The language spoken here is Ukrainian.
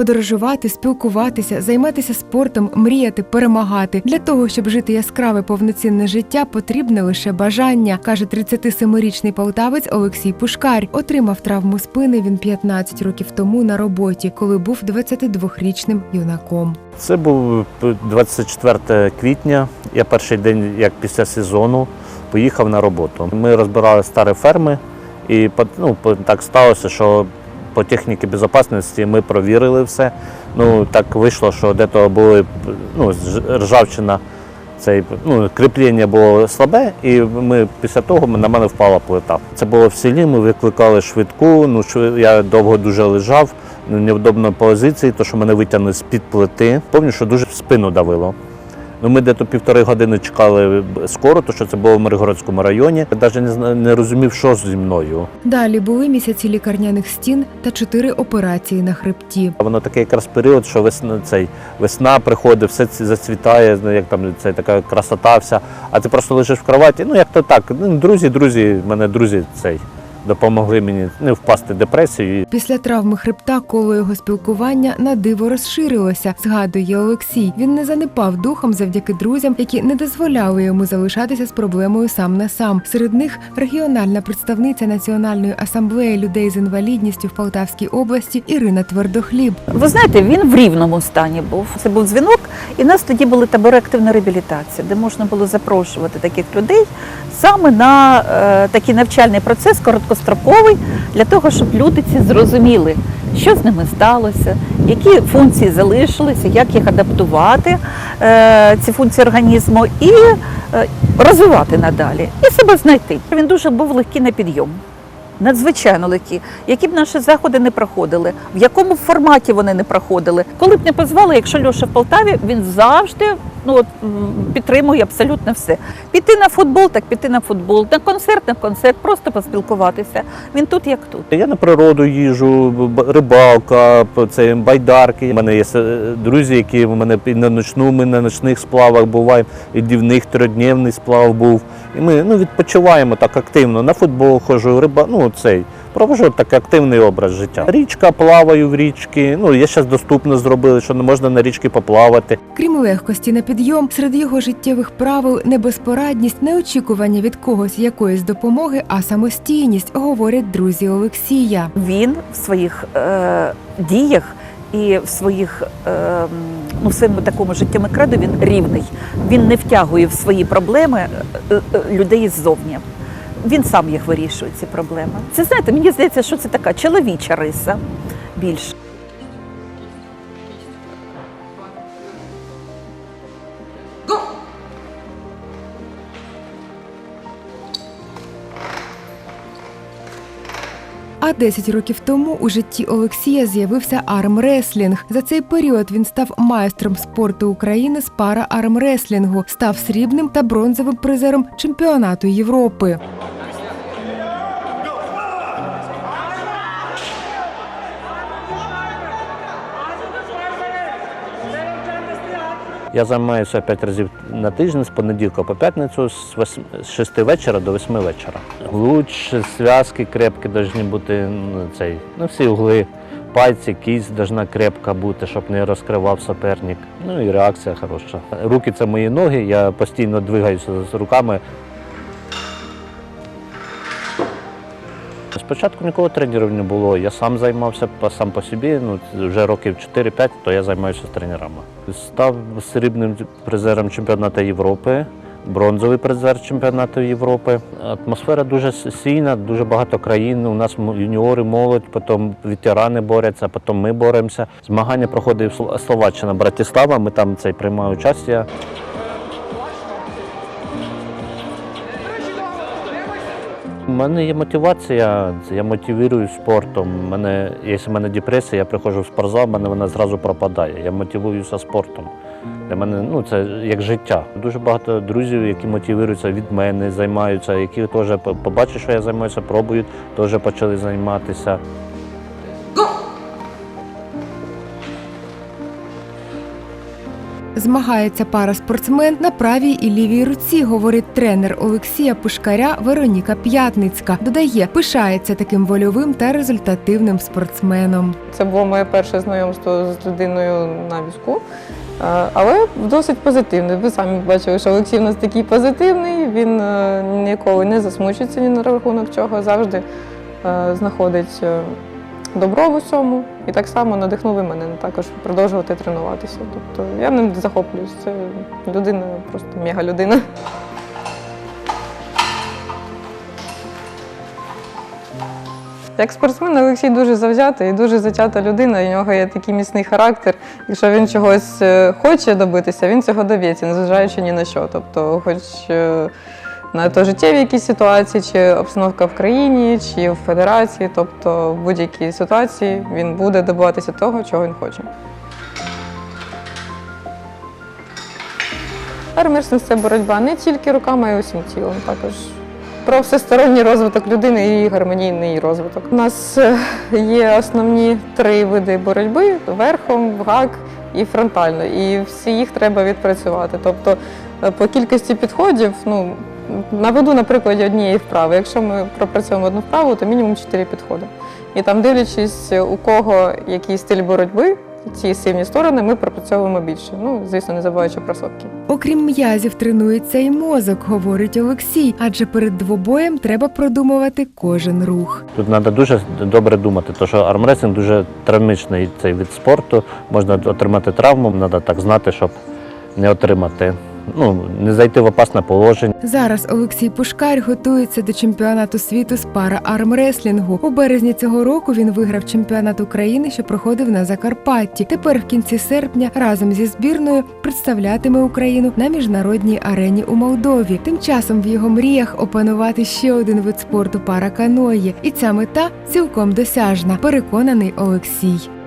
подорожувати, спілкуватися, займатися спортом, мріяти, перемагати. Для того, щоб жити яскраве повноцінне життя, потрібне лише бажання, каже 37-річний полтавець Олексій Пушкар. Отримав травму спини він 15 років тому на роботі, коли був 22-річним юнаком. Це був 24 квітня. Я перший день, як після сезону, поїхав на роботу. Ми розбирали старі ферми, і ну, так сталося, що по техніці безпечності ми провірили все. Ну так вийшло, що де-то були ну, ржавчина. Цей ну, кріплення було слабе, і ми після того на мене впала плита. Це було в селі. Ми викликали швидку. Ну я довго дуже лежав, ну, невдобної позиції, то що мене витягнули з під плити. Пам'ятаю, що дуже в спину давило. Ну, ми десь півтори години чекали скоро, то що це було в Миргородському районі. Я навіть не, не розумів, що зі мною. Далі були місяці лікарняних стін та чотири операції на хребті. Воно такий якраз період, що весна, цей, весна приходить, все зацвітає, ну, як там це така красота вся. А ти просто лежиш в кроваті. Ну як то так. Ну, друзі, друзі, мене друзі цей допомогли мені не впасти в депресію. Після травми хребта коло його спілкування на диво розширилося, згадує Олексій. Він не занепав духом завдяки друзям, які не дозволяли йому залишатися з проблемою сам на сам. Серед них регіональна представниця Національної асамблеї людей з інвалідністю в Полтавській області Ірина Твердохліб. Ви знаєте, він в рівному стані був. Це був дзвінок, і в нас тоді були табори активної реабілітації, де можна було запрошувати таких людей саме на е, такий навчальний процес короткостроковий, для того, щоб люди ці зрозуміли, що з ними сталося, які функції залишилися, як їх адаптувати, е, ці функції організму, і е, розвивати надалі, і себе знайти. Він дуже був легкий на підйом надзвичайно легкі, які б наші заходи не проходили, в якому форматі вони не проходили. Коли б не позвали, якщо Льоша в Полтаві, він завжди ну, от, м, підтримує абсолютно все. Піти на футбол, так піти на футбол, на концерт, на концерт, просто поспілкуватися. Він тут як тут. Я на природу їжу, рибалка, це байдарки. У мене є друзі, які в мене і на ночну, ми на ночних сплавах буваємо, і днівних трьодневний сплав був. І ми ну, відпочиваємо так активно. На футбол ходжу, риба, ну цей. Провожу такий активний образ життя. Річка, плаваю в річки. Ну, є зараз доступно зробили, що не можна на річки поплавати. Крім легкості на підйом, серед його життєвих правил не безпорадність, не очікування від когось якоїсь допомоги, а самостійність, говорять друзі Олексія. Він в своїх е, діях і в своїх е, ну, в своєму такому життєвому кредо він рівний. Він не втягує в свої проблеми е, е, людей ззовні. Він сам їх вирішує, ці проблеми. Це знаєте, мені здається, що це така чоловіча риса більше. А 10 років тому у житті Олексія з'явився армреслінг. За цей період він став майстром спорту України з пара армреслінгу, став срібним та бронзовим призером чемпіонату Європи. Я займаюся 5 разів на тиждень з понеділка по п'ятницю з 8 з 6 вечора до 8 вечора. Луч, зв'язки крепкі повинні бути, ну, цей, ну, всі угли, пальці, кість повинна крепка бути, щоб не розкривав суперник. Ну і реакція хороша. Руки це мої ноги, я постійно двигаюся з руками. Спочатку нікого тренерів не було. Я сам займався сам по собі. Ну вже років 4-5, то я займаюся з тренерами. Став срібним призером чемпіонату Європи, бронзовий призер чемпіонату Європи. Атмосфера дуже сильна, дуже багато країн. У нас юніори, молодь, потім ветерани борються, потім ми боремося. Змагання проходить Словаччина, Братислава. Ми там цей приймаю участь. У мене є мотивація, я мотивую спортом. Мене, якщо в мене депресія, я приходжу в спортзал, в мене вона зразу пропадає. Я мотивуюся спортом. Для мене ну, це як життя. Дуже багато друзів, які мотивуються від мене, займаються, які теж побачать, що я займаюся, пробують, теж почали займатися. Змагається пара спортсмен на правій і лівій руці, говорить тренер Олексія Пушкаря Вероніка П'ятницька. Додає, пишається таким вольовим та результативним спортсменом. Це було моє перше знайомство з людиною на візку, Е, але досить позитивне. Ви самі бачили, що Олексій у нас такий позитивний, він е, ніколи не засмучується ні на рахунок чого, завжди е, знаходить добро в усьому. І так само надихнув і мене також продовжувати тренуватися. Тобто я ним захоплююсь. Це людина, просто мега людина. Як спортсмен Олексій дуже завзятий і дуже затята людина. У нього є такий міцний характер. Якщо він чогось е, хоче добитися, він цього доб'ється, незважаючи ні на що. Тобто, хоч е, на то життєві якісь ситуації, чи обстановка в країні, чи в федерації, тобто в будь-якій ситуації він буде добиватися того, чого він хоче. Армірсинг – це боротьба не тільки руками, а й усім тілом. Також про всесторонній розвиток людини і гармонійний розвиток. У нас е, є основні три види боротьби: верхом, гак і фронтально. І всі їх треба відпрацювати. Тобто е, по кількості підходів, ну, наведу на прикладі однієї вправи. Якщо ми пропрацюємо одну вправу, то мінімум чотири підходи. І там, дивлячись, у кого який стиль боротьби, ці сильні сторони ми пропрацьовуємо більше. Ну, звісно, не забуваючи про сотки. Окрім м'язів, тренується і мозок, говорить Олексій, адже перед двобоєм треба продумувати кожен рух. Тут треба дуже добре думати, тому що армресинг дуже травмичний цей від спорту. Можна отримати травму, треба так знати, щоб не отримати, ну, не зайти в опасне положення. Зараз Олексій Пушкар готується до чемпіонату світу з пара армреслінгу. У березні цього року він виграв чемпіонат України, що проходив на Закарпатті. Тепер в кінці серпня разом зі збірною представлятиме Україну на міжнародній арені у Молдові. Тим часом в його мріях опанувати ще один вид спорту пара каної, і ця мета цілком досяжна. Переконаний Олексій.